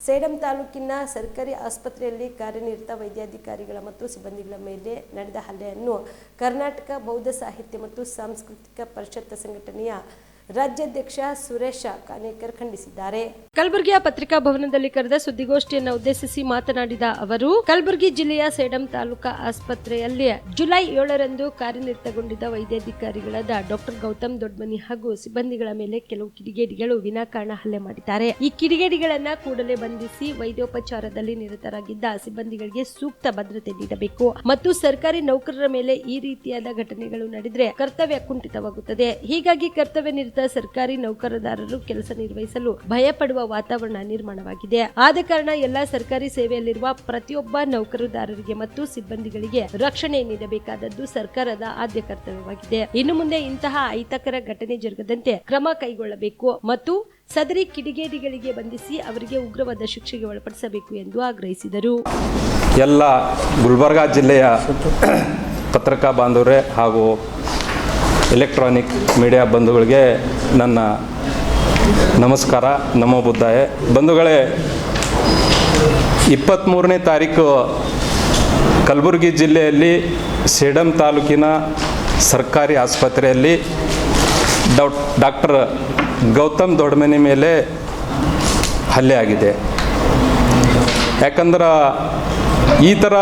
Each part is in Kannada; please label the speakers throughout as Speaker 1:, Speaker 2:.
Speaker 1: ಸೇಡಂ ತಾಲೂಕಿನ ಸರ್ಕಾರಿ ಆಸ್ಪತ್ರೆಯಲ್ಲಿ ಕಾರ್ಯನಿರತ ವೈದ್ಯಾಧಿಕಾರಿಗಳ ಮತ್ತು ಸಿಬ್ಬಂದಿಗಳ ಮೇಲೆ ನಡೆದ ಹಲ್ಲೆಯನ್ನು ಕರ್ನಾಟಕ ಬೌದ್ಧ ಸಾಹಿತ್ಯ ಮತ್ತು ಸಾಂಸ್ಕೃತಿಕ ಪರಿಷತ್ ಸಂಘಟನೆಯ ರಾಜ್ಯಾಧ್ಯಕ್ಷ ಸುರೇಶ ಕಾನೇಕರ್ ಖಂಡಿಸಿದ್ದಾರೆ. ಕಲಬುರಗಿಯ ಪತ್ರಿಕಾ ಭವನದಲ್ಲಿ ಕರೆದ ಸುದ್ದಿಗೋಷ್ಠಿಯನ್ನು ಉದ್ದೇಶಿಸಿ ಮಾತನಾಡಿದ ಅವರು, ಕಲಬುರಗಿ ಜಿಲ್ಲೆಯ ಸೇಡಂ ತಾಲೂಕಾ ಆಸ್ಪತ್ರೆಯಲ್ಲಿ ಜುಲೈ ಏಳರಂದು ಕಾರ್ಯನಿರತಗೊಂಡಿದ್ದ ವೈದ್ಯಾಧಿಕಾರಿಗಳಾದ ಡಾಕ್ಟರ್ ಗೌತಮ್ ದೊಡ್ಮನಿ ಹಾಗೂ ಸಿಬ್ಬಂದಿಗಳ ಮೇಲೆ ಕೆಲವು ಕಿಡಿಗೇಡಿಗಳು ವಿನಾಕಾರಣ ಹಲ್ಲೆ ಮಾಡಿದ್ದಾರೆ. ಈ ಕಿಡಿಗೇಡಿಗಳನ್ನ ಕೂಡಲೇ ಬಂಧಿಸಿ ವೈದ್ಯೋಪಚಾರದಲ್ಲಿ ನಿರತರಾಗಿದ್ದ ಸಿಬ್ಬಂದಿಗಳಿಗೆ ಸೂಕ್ತ ಭದ್ರತೆ ನೀಡಬೇಕು ಮತ್ತು ಸರ್ಕಾರಿ ನೌಕರರ ಮೇಲೆ ಈ ರೀತಿಯಾದ ಘಟನೆಗಳು ನಡೆದರೆ ಕರ್ತವ್ಯ ಕುಂಠಿತವಾಗುತ್ತದೆ. ಹೀಗಾಗಿ ಕರ್ತವ್ಯ ನಿರತ ಸರ್ಕಾರಿ ನೌಕರದಾರರು ಕೆಲಸ ನಿರ್ವಹಿಸಲು ಭಯಪಡುವ ವಾತಾವರಣ ನಿರ್ಮಾಣವಾಗಿದೆ. ಆದ ಕಾರಣ ಎಲ್ಲಾ ಸರ್ಕಾರಿ ಸೇವೆಯಲ್ಲಿರುವ ಪ್ರತಿಯೊಬ್ಬ ನೌಕರದಾರರಿಗೆ ಮತ್ತು ಸಿಬ್ಬಂದಿಗಳಿಗೆ ರಕ್ಷಣೆ ನೀಡಬೇಕಾದದ್ದು ಸರ್ಕಾರದ ಆದ್ಯ ಕರ್ತವ್ಯವಾಗಿದೆ. ಇನ್ನು ಮುಂದೆ ಇಂತಹ ಅಹಿತಕರ ಘಟನೆ ಜರುಗದಂತೆ ಕ್ರಮ ಕೈಗೊಳ್ಳಬೇಕು ಮತ್ತು ಸದರಿ ಕಿಡಿಗೇಡಿಗಳಿಗೆ ಬಂಧಿಸಿ ಅವರಿಗೆ ಉಗ್ರವಾದ ಶಿಕ್ಷೆಗೆ ಒಳಪಡಿಸಬೇಕು ಎಂದು ಆಗ್ರಹಿಸಿದರು.
Speaker 2: ಎಲ್ಲ ಗುಲ್ಬರ್ಗಾ ಜಿಲ್ಲೆಯ ಪತ್ರಿಕಾ ಬಾಂಧವರೇ ಹಾಗೂ ಎಲೆಕ್ಟ್ರಾನಿಕ್ ಮೀಡಿಯಾ ಬಂಧುಗಳಿಗೆ ನನ್ನ ನಮಸ್ಕಾರ. ನಮೋ ಬುದ್ಧಾಯ. ಬಂಧುಗಳೇ ಇಪ್ಪತ್ತ್ಮೂರನೇ ತಾರೀಕು ಕಲಬುರಗಿ ಜಿಲ್ಲೆಯಲ್ಲಿ ಸೇಡಂ ತಾಲೂಕಿನ ಸರ್ಕಾರಿ ಆಸ್ಪತ್ರೆಯಲ್ಲಿ ಡಾಕ್ ಡಾಕ್ಟರ್ ಗೌತಮ್ ದೊಡ್ಮನಿ ಮೇಲೆ ಹಲ್ಲೆ ಆಗಿದೆ. ಯಾಕಂದ್ರೆ ಈ ಥರ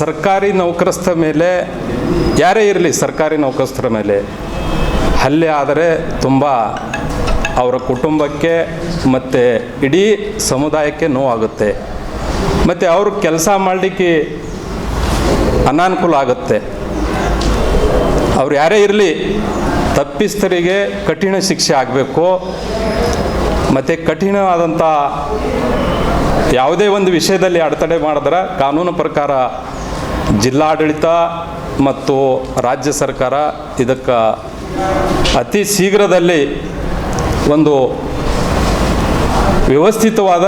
Speaker 2: ಸರ್ಕಾರಿ ನೌಕರಸ್ಥ ಮೇಲೆ, ಯಾರೇ ಇರಲಿ ಸರ್ಕಾರಿ ನೌಕರಸ್ಥರ ಮೇಲೆ, ಹಲ್ಲೆ ಆದರೆ ತುಂಬ ಅವರ ಕುಟುಂಬಕ್ಕೆ ಮತ್ತು ಇಡೀ ಸಮುದಾಯಕ್ಕೆ ನೋವಾಗುತ್ತೆ. ಮತ್ತು ಅವರು ಕೆಲಸ ಮಾಡಲಿಕ್ಕೆ ಅನಾನುಕೂಲ ಆಗುತ್ತೆ. ಅವ್ರು ಯಾರೇ ಇರಲಿ ತಪ್ಪಿಸ್ತರಿಗೆ ಕಠಿಣ ಶಿಕ್ಷೆ ಆಗಬೇಕು. ಮತ್ತು ಕಠಿಣವಾದಂಥ ಯಾವುದೇ ಒಂದು ವಿಷಯದಲ್ಲಿ ಅಡೆತಡೆ ಮಾಡಿದ್ರೆ ಕಾನೂನು ಪ್ರಕಾರ ಜಿಲ್ಲಾಡಳಿತ ಮತ್ತು ರಾಜ್ಯ ಸರ್ಕಾರ ಇದಕ್ಕೆ ಅತಿ ಶೀಘ್ರದಲ್ಲಿ ಒಂದು ವ್ಯವಸ್ಥಿತವಾದ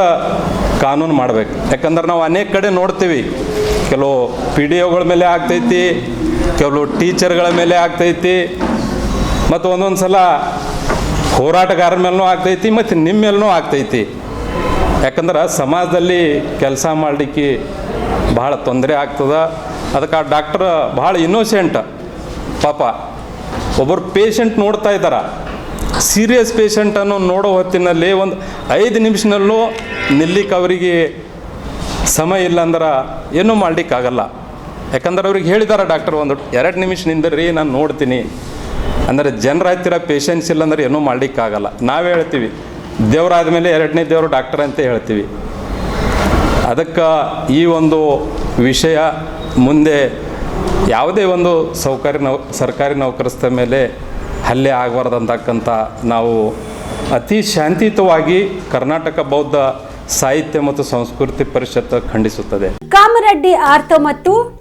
Speaker 2: ಕಾನೂನು ಮಾಡಬೇಕು. ಯಾಕಂದ್ರೆ ನಾವು ಅನೇಕ ಕಡೆ ನೋಡ್ತೀವಿ. ಕೆಲವು ಪಿ ಡಿ ಒಗಳ ಮೇಲೆ ಆಗ್ತೈತಿ, ಕೆಲವು ಟೀಚರ್ಗಳ ಮೇಲೆ ಆಗ್ತೈತಿ, ಮತ್ತು ಒಂದೊಂದು ಸಲ ಹೋರಾಟಗಾರರ ಮೇಲೂ ಆಗ್ತೈತಿ, ಮತ್ತು ನಿಮ್ಮ ಮೇಲೂ ಆಗ್ತೈತಿ. ಯಾಕಂದ್ರೆ ಸಮಾಜದಲ್ಲಿ ಕೆಲಸ ಮಾಡಲಿಕ್ಕೆ ಭಾಳ ತೊಂದರೆ ಆಗ್ತದೆ. ಅದಕ್ಕೆ ಆ ಡಾಕ್ಟ್ರ್ ಭಾಳ ಇನ್ನೋಸೆಂಟ್ ಪಾಪ ಒಬ್ಬರು ಪೇಷಂಟ್ ನೋಡ್ತಾ ಇದ್ದಾರೆ. ಸೀರಿಯಸ್ ಪೇಷಂಟನ್ನು ನೋಡೋ ಹೊತ್ತಿನಲ್ಲಿ ಒಂದು ಐದು ನಿಮಿಷನಲ್ಲೂ ನಿಲ್ಲಿಕ್ಕೆ ಅವರಿಗೆ ಸಮಯ ಇಲ್ಲ ಅಂದ್ರೆ ಏನೂ ಮಾಡಲಿಕ್ಕಾಗಲ್ಲ. ಯಾಕಂದ್ರೆ ಅವ್ರಿಗೆ ಹೇಳಿದ್ದಾರೆ ಡಾಕ್ಟರ್ ಒಂದು ಎರಡು ನಿಮಿಷ ನಿಂದ್ರಿ ನಾನು ನೋಡ್ತೀನಿ. ಅಂದರೆ ಜನರ ಹತ್ತಿರ ಪೇಷನ್ಸ್ ಇಲ್ಲ ಅಂದ್ರೆ ಏನೂ ಮಾಡಲಿಕ್ಕಾಗಲ್ಲ. ನಾವೇ ಹೇಳ್ತೀವಿ ದೇವರಾದ ಮೇಲೆ ಎರಡನೇ ದೇವರು ಡಾಕ್ಟರ್ ಅಂತ ಹೇಳ್ತೀವಿ. ಅದಕ್ಕೆ ಈ ಒಂದು ವಿಷಯ ಮುಂದೆ ಯಾವುದೇ ಒಂದು ಸೌಕರ್ಯ ನೌ, ಸರ್ಕಾರಿ ನೌಕರಸ್ಥ ಮೇಲೆ ಹಲ್ಲೆ ಆಗಬಾರ್ದಂತಕ್ಕಂಥ ನಾವು ಅತಿ ಶಾಂತಿಯುತವಾಗಿ ಕರ್ನಾಟಕ ಬೌದ್ಧ ಸಾಹಿತ್ಯ ಮತ್ತು ಸಂಸ್ಕೃತಿ ಪರಿಷತ್ ಖಂಡಿಸುತ್ತದೆ.
Speaker 3: ಕಾಮರೆಡ್ಡಿ ಆರ್ತ ಮತ್ತು